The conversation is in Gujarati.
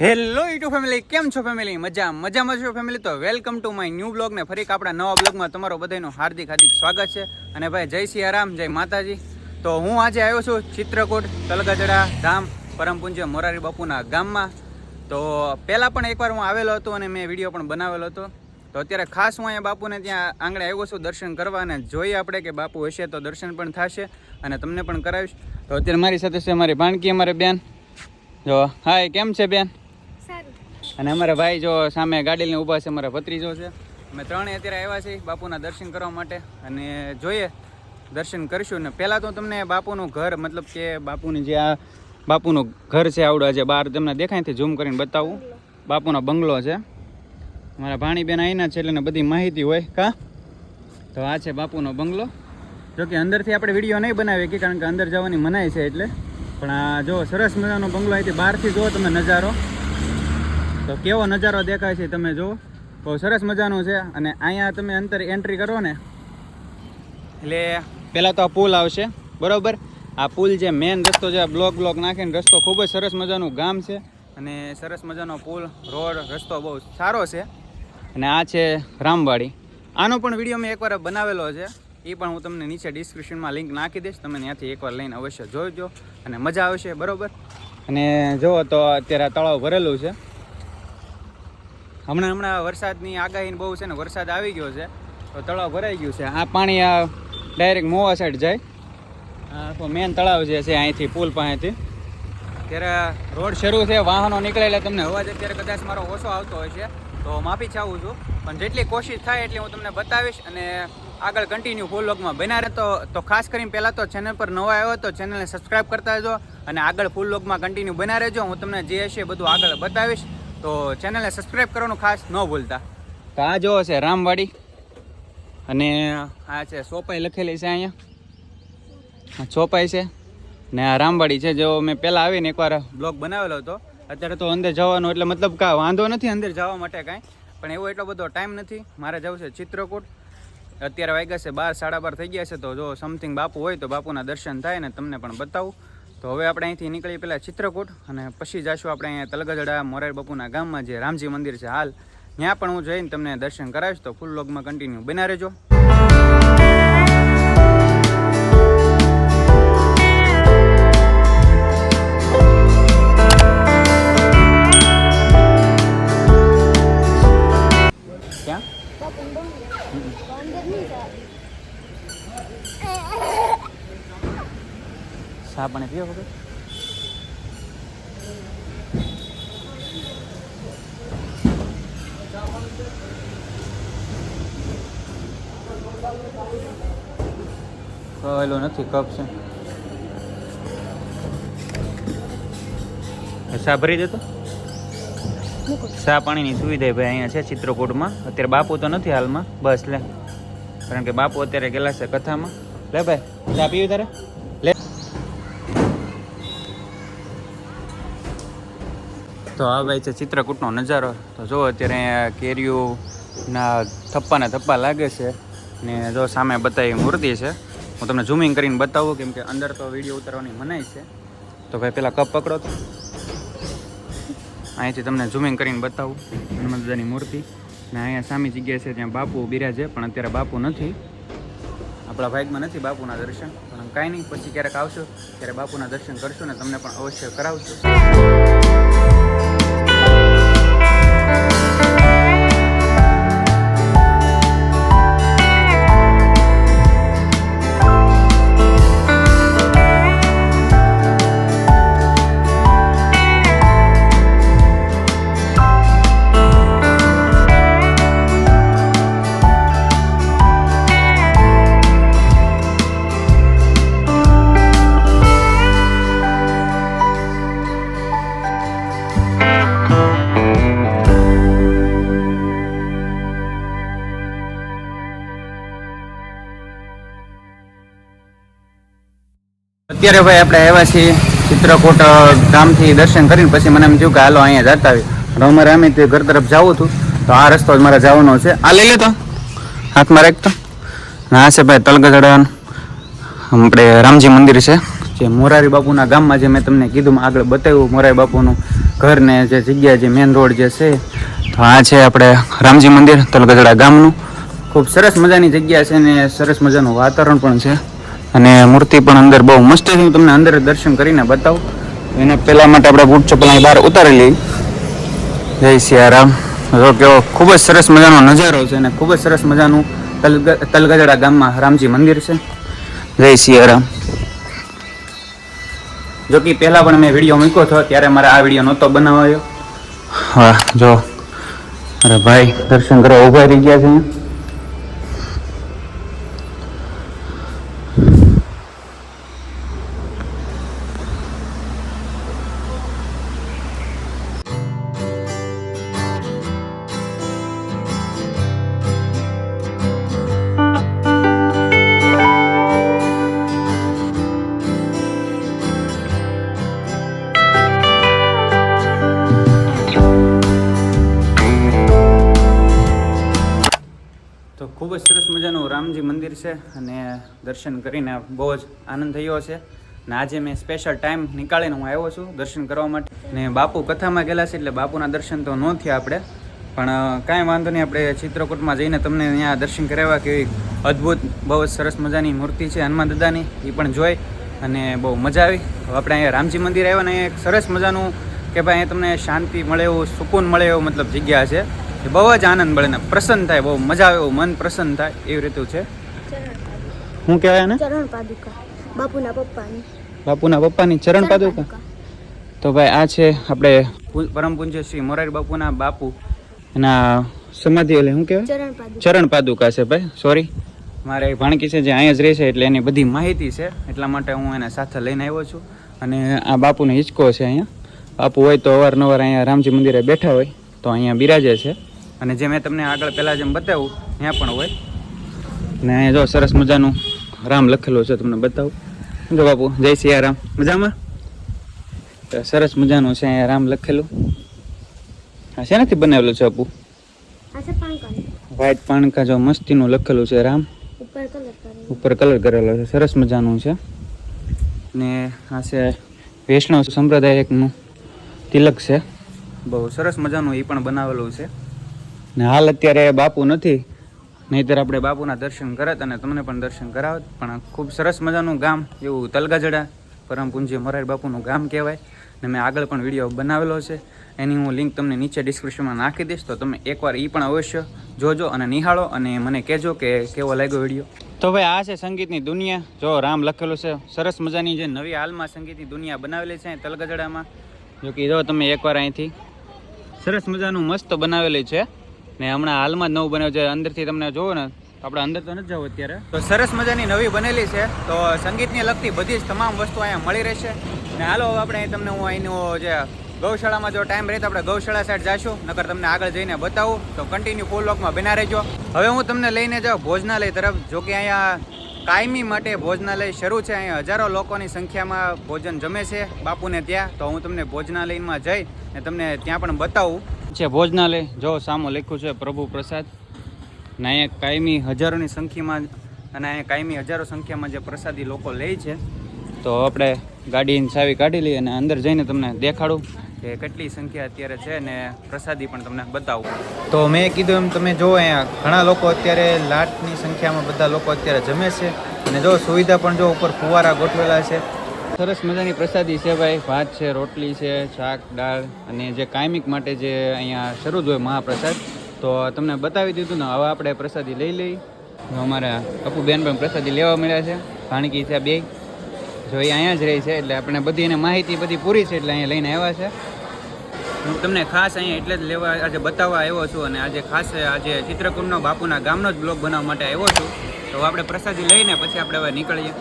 હેલો યુટ્યુબ ફેમિલી કેમ છો ફેમિલી મજા મજામાં છો ફેમિલી તો welcome to my new blog ને ફરી આપણા નવા બ્લોગમાં તમારો બધાનું હાર્દિક હાર્દિક સ્વાગત છે. અને ભાઈ, જય સિયારામ જય માતાજી. તો હું આજે આવ્યો છું ચિત્રકૂટ, તલગજડા ધામ પરમપુંજ્ય મોરારી બાપુના ગામમાં. તો પહેલાં પણ એકવાર હું આવેલો હતો અને મેં વીડિયો પણ બનાવેલો હતો. તો અત્યારે ખાસ હું અહીંયા બાપુને ત્યાં આંગણે આવ્યો છું દર્શન કરવા અને જોઈએ આપણે કે બાપુ હશે તો દર્શન પણ થશે અને તમને પણ કરાવીશ. તો અત્યારે મારી સાથે છે મારી ભાણકી, અમારે બેન. જો હાય કેમ છે બેન? અને અમારા ભાઈ જો સામે ગાડી લઈને ઊભા છે, અમારા ભત્રીજો છે. અમે ત્રણે અત્યારે આવ્યા છીએ બાપુના દર્શન કરવા માટે. અને જોઈએ, દર્શન કરીશું. ને પહેલાં તો તમને બાપુનું ઘર, મતલબ કે બાપુની જે આ બાપુનું ઘર છે આવડું આજે બહાર, તમને દેખાય છે ઝૂમ કરીને બતાવું. બાપુનો બંગલો છે. અમારા ભાણીબેન અહીંના છે એટલે બધી માહિતી હોય. કા? તો આ છે બાપુનો બંગલો. જો કે અંદરથી આપણે વીડિયો નહીં બનાવીએ કે કારણ કે અંદર જવાની મનાઈ છે એટલે. પણ આ જો સરસ મજાનો બંગલો અહીંથી બહારથી જુઓ તમે નજારો. તો કેવો નજારો દેખાય છે તમે જુઓ બહુ સરસ મજાનું છે અને અહીંયા તમે અંતર એન્ટ્રી કરો ને. એટલે પહેલાં તો આ પુલ આવશે બરાબર? આ પુલ જે મેન રસ્તો છે બ્લોક બ્લોક નાખીને રસ્તો ખૂબ જ સરસ મજાનું ગામ છે અને સરસ મજાનો પુલ રોડ રસ્તો બહુ સારો છે. અને આ છે રામવાડી. આનો પણ વીડિયો મેં એકવાર બનાવેલો છે એ પણ હું તમને નીચે ડિસ્ક્રિપ્શનમાં લિંક નાખી દઈશ તમે ત્યાંથી એકવાર લઈને અવશ્ય જોજો અને મજા આવશે બરાબર? અને જુઓ તો અત્યારે આ તળાવ ભરેલું છે. હમણાં હમણાં વરસાદની આગાહી બહુ છે ને વરસાદ આવી ગયો છે, તો તળાવ ભરાઈ ગયું છે. આ પાણી આ ડાયરેક્ટ મોવા સાઈડ જાય. આખો મેન તળાવ જે છે અહીંથી, પુલ પાસેથી. ત્યારે રોડ શરૂ છે, વાહનો નીકળે એટલે તમને અવાજ અત્યારે કદાચ મારો ઓછો આવતો હોય છે, તો માફી ચાહું છું. પણ જેટલી કોશિશ થાય એટલી હું તમને બતાવીશ અને આગળ કન્ટિન્યુ ફૂલ લોગમાં બન્યા રહેતો તો ખાસ કરીને પહેલાં તો ચેનલ પર નવા આવ્યો તો ચેનલને સબસ્ક્રાઈબ કરતા રહેજો અને આગળ ફૂલ લોગમાં કન્ટિન્યુ બના રહેજો. હું તમને જે હશે બધું આગળ બતાવીશ. તો ચેનલને સબસ્ક્રાઈબ કરવાનું ખાસ ન ભૂલતા. તો આ જોવો છે રામવાડી. અને આ છે સોપાઈ લખેલી છે અહીંયા. ચોપાઈ છે ને આ રામવાડી છે. જો મેં પહેલાં આવીને એકવાર બ્લોગ બનાવેલો હતો. અત્યારે તો અંદર જવાનો એટલે મતલબ કાં વાંધો નથી અંદર જવા માટે કાંઈ. પણ એવો એટલો બધો ટાઈમ નથી. મારે જવું છે ચિત્રકૂટ. અત્યારે વાગ્યા છે બાર, સાડા બાર થઈ ગયા છે. તો જો સમથિંગ બાપુ હોય તો બાપુના દર્શન થાય ને તમને પણ બતાવું. તો હવે આપણે અહીંથી નીકળી પહેલાં ચિત્રકૂટ અને પછી જઈશું આપણે અહીંયા તલગજડા મોરાર બાપુના ગામમાં જે રામજી મંદિર છે હાલ. ત્યાં પણ હું જઈને તમને દર્શન કરાવીશ, તો ફૂલ લોગમાં કન્ટિન્યુ બના રહેજો. ચા પાણી પીવો વગર કહેલો નથી કપ છે. સાંભળી દેતો સા પાણીની સુવિધા ભાઈ અહીંયા છે ચિત્રકૂટમાં. અત્યારે બાપુ તો નથી હાલમાં. બસ લે. કારણ કે બાપુ અત્યારે ગયેલા છે કથામાં. લે ભાઈ ચા પીવી તારે? લે. તો આ ભાઈ છે ચિત્રકૂટનો નજારો. તો જો અત્યારે અહીંયા કેરીઓના થપ્પાને થપ્પા લાગે છે ને જો સામે બતાવી મૂર્તિ છે. હું તમને ઝૂમિંગ કરીને બતાવું કેમ કે અંદર તો વીડિયો ઉતારવાની મનાઈ છે. તો ભાઈ પહેલાં કપ પકડો તો. અહીંથી તમને ઝૂમિંગ કરીને બતાવું હનુમાન દાદાની મૂર્તિ. ને અહીંયા સામી જગ્યાએ છે ત્યાં બાપુ બિરાજે પણ અત્યારે બાપુ નથી. આપણા ભાગમાં નથી બાપુના દર્શન, પણ કાંઈ નહીં. પછી ક્યારેક આવશું, ત્યારે બાપુના દર્શન કરશું ને તમને પણ અવશ્ય કરાવશું. અત્યારે ભાઈ આપણે આવ્યા છીએ ચિત્રકૂટ ગામથી દર્શન કરીને પછી મને એમ થયું કે હાલો અહીંયા જતા આવી અમારે અમે તે ઘર તરફ જવું હતું, તો આ રસ્તો જ મારે જવાનો છે. આ લઈ લેતો. હાથમાં રાખતો. હા છે ભાઈ તલગઢ આપણે રામજી મંદિર છે. જે મોરારી બાપુના ગામમાં જે મેં તમને કીધું આગળ બતાવ્યું મોરારી બાપુનું ઘર ને જે જગ્યા જે મેન રોડ જે છે. તો આ છે આપણે રામજી મંદિર, તલગઢડા ગામનું. ખૂબ સરસ મજાની જગ્યા છે ને સરસ મજાનું વાતાવરણ પણ છે. અને મૂર્તિ પણ અંદર બહુ મસ્ત છે. હું તમને અંદર દર્શન કરીને બતાવું. એના પહેલા માટે આપણે બૂટ ચપ્પલ બહાર ઉતારી લઈ જય સિયારામ. જો કેવો ખૂબ જ સરસ મજાનો નજારો છે અને ખૂબ જ સરસ મજાનું તલગ, તલગજડા ગામમાં રામજી મંદિર છે. જય સિયારામ. જો કે પહેલાં પણ મેં વીડિયો મૂક્યો હતો, ત્યારે મારે આ વીડિયો નહોતો બનાવાયો. હા જો. અરે ભાઈ, દર્શન કરવા ઊભા રહી ગયા છે. ખૂબ જ સરસ મજાનું રામજી મંદિર છે અને દર્શન કરીને બહુ જ આનંદ થયો છે. ને આજે મેં સ્પેશિયલ ટાઈમ નીકાળીને હું આવ્યો છું દર્શન કરવા માટે. ને બાપુ કથામાં ગયેલા છે એટલે બાપુના દર્શન તો ન થયા આપણે. પણ કાંઈ વાંધો નહીં, આપણે ચિત્રકૂટમાં જઈને તમને અહીંયા દર્શન કરાવ્યા કેવી અદ્ભુત, બહુ જ સરસ મજાની મૂર્તિ છે હનુમાન દાદાની એ પણ જોઈ અને બહુ મજા આવી. આપણે અહીંયા રામજી મંદિર આવ્યા ને એક સરસ મજાનું કે ભાઈ અહીંયા તમને શાંતિ મળે એવું, સુકૂન મળે એવું મતલબ જગ્યા છે. બહુ જ આનંદ મળે ને પ્રસન્ન થાય બહુ મજા આવે એવું મન પ્રસન્ન થાય એવી રીતું છે. ચરણ પાદુકા શું કહેવાય ને ચરણ પાદુકા બાપુના પપ્પાની. બાપુના પપ્પાની ચરણ પાદુકા? તો ભાઈ આ છે આપણે પરમ પૂજ્ય શ્રી મોરારી બાપુના બાપુ. એના સમાધિ એટલે શું કહેવાય? ચરણ પાદુકા. છે ભાઈ સોરી મારે ભાણકી છે જે અહીંયા જ રહે છે એટલે એની બધી માહિતી છે એટલા માટે હું એને સાથે લઈને આવ્યો છું. અને આ બાપુનો હિંચકો છે અહીંયા. બાપુ હોય તો અવારનવાર અહીંયા રામજી મંદિરે બેઠા હોય તો અહીંયા બિરાજે છે. અને જે મેં તમને આગળ પહેલાં જેમ બતાવ્યું ત્યાં પણ હોય. ને જો સરસ મજાનું રામ લખેલું છે તમને બતાવું. જો બાપુ જય સિયારામ. મજામાં? તો સરસ મજાનું છે અહીંયા રામ લખેલું. આ શેનાથી બનાવેલું છે બાપુ? વ્હાઈટ પાણકા. જો મસ્તીનું લખેલું છે રામ. ઉપર કલર કરેલો. છે સરસ મજાનું છે. ને આ છે વૈષ્ણવ સંપ્રદાયનું તિલક છે. બહુ સરસ મજાનું એ પણ બનાવેલું છે. ને હાલ અત્યારે બાપુ નથી. નહીંતર આપણે બાપુના દર્શન કરત અને તમને પણ દર્શન કરાવત. પણ ખૂબ સરસ મજાનું ગામ, એવું તલગાજડા, પરમ પૂંજી મોરારી બાપુનું ગામ કહેવાય. ને મેં આગળ પણ વીડિયો બનાવેલો છે. એની હું લિંક તમને નીચે ડિસ્ક્રિપ્શનમાં નાખી દઈશ. તો તમે એકવાર એ પણ અવશ્ય જોજો અને નિહાળો અને મને કહેજો કે કેવો લાગ્યો વીડિયો. તો ભાઈ, આ છે સંગીતની દુનિયા. જો રામ લખેલું છે. સરસ મજાની જે નવી હાલમાં સંગીતની દુનિયા બનાવેલી છે તલગજડામાં. જો કે જો તમે એકવાર અહીંથી સરસ મજાનું મસ્ત બનાવેલી છે. ને હમણાં હાલમાં જ નવું બન્યું છે. અંદરથી તમને જોવો ને આપણે અંદર તો નથી જવું અત્યારે. તો સરસ મજાની નવી બનેલી છે. તો સંગીતને લગતી બધી જ તમામ વસ્તુ અહીંયા મળી રહેશે. ને હાલો, હવે આપણે તમને હું અહીંનું જે ગૌશાળામાં જો ટાઈમ રહે તો આપણે ગૌશાળા સાઈડ જઈશું નકર તમને આગળ જઈને બતાવું. તો કન્ટિન્યુ ફૂલ લોકમાં બના રહેજો. હવે હું તમને લઈને જાઉં ભોજનાલય તરફ. જો કે અહીંયા કાયમી માટે ભોજનાલય શરૂ છે. અહીંયા હજારો લોકોની સંખ્યામાં ભોજન જમે છે બાપુને ત્યાં. તો હું તમને ભોજનાલયમાં જઈ ને તમને ત્યાં પણ બતાવું. છે, ભોજનાલય. જો સામો લખ્યું છે, પ્રભુ પ્રસાદ. ને અહીંયા કાયમી હજારોની સંખ્યામાં અને અહીંયા કાયમી હજારો સંખ્યામાં જે પ્રસાદી લોકો લે છે, તો આપણે ગાડીની ચાવી કાઢી લઈએ અને અંદર જઈને તમને દેખાડું કે કેટલી સંખ્યા અત્યારે છે ને પ્રસાદી પણ તમને બતાવું. તો મેં કીધું એમ, તમે જો અહીંયા, ઘણા લોકો અત્યારે લાટની સંખ્યામાં બધા લોકો અત્યારે જમે છે. અને જો સુવિધા પણ જો ઉપર ફુવારા ગોઠવેલા છે સરસ મજાની પ્રસાદી છે ભાઈ. ભાત છે, રોટલી છે, શાક, દાળ અને જે કાયમિક માટે જે અહીંયા શરૂ જ હોય મહાપ્રસાદ. તો તમને બતાવી દીધું ને હવે આપણે પ્રસાદી લઈ લઈ. અમારા અપુબેન પણ પ્રસાદી લેવા મળ્યા છે. ભાણકી છે બે. જો એ અહીંયા જ રહે છે એટલે આપણે બધી એને માહિતી બધી પૂરી છે એટલે અહીંયા લઈને આવ્યા છે. હું તમને ખાસ અહીંયા એટલે જ લેવા આજે બતાવવા આવ્યો છું અને આજે ખાસ આજે ચિત્રકુંડનો બાપુના ગામનો જ બ્લોગ બનાવવા માટે આવ્યો છું. તો આપણે પ્રસાદી લઈને પછી આપણે હવે નીકળીએ.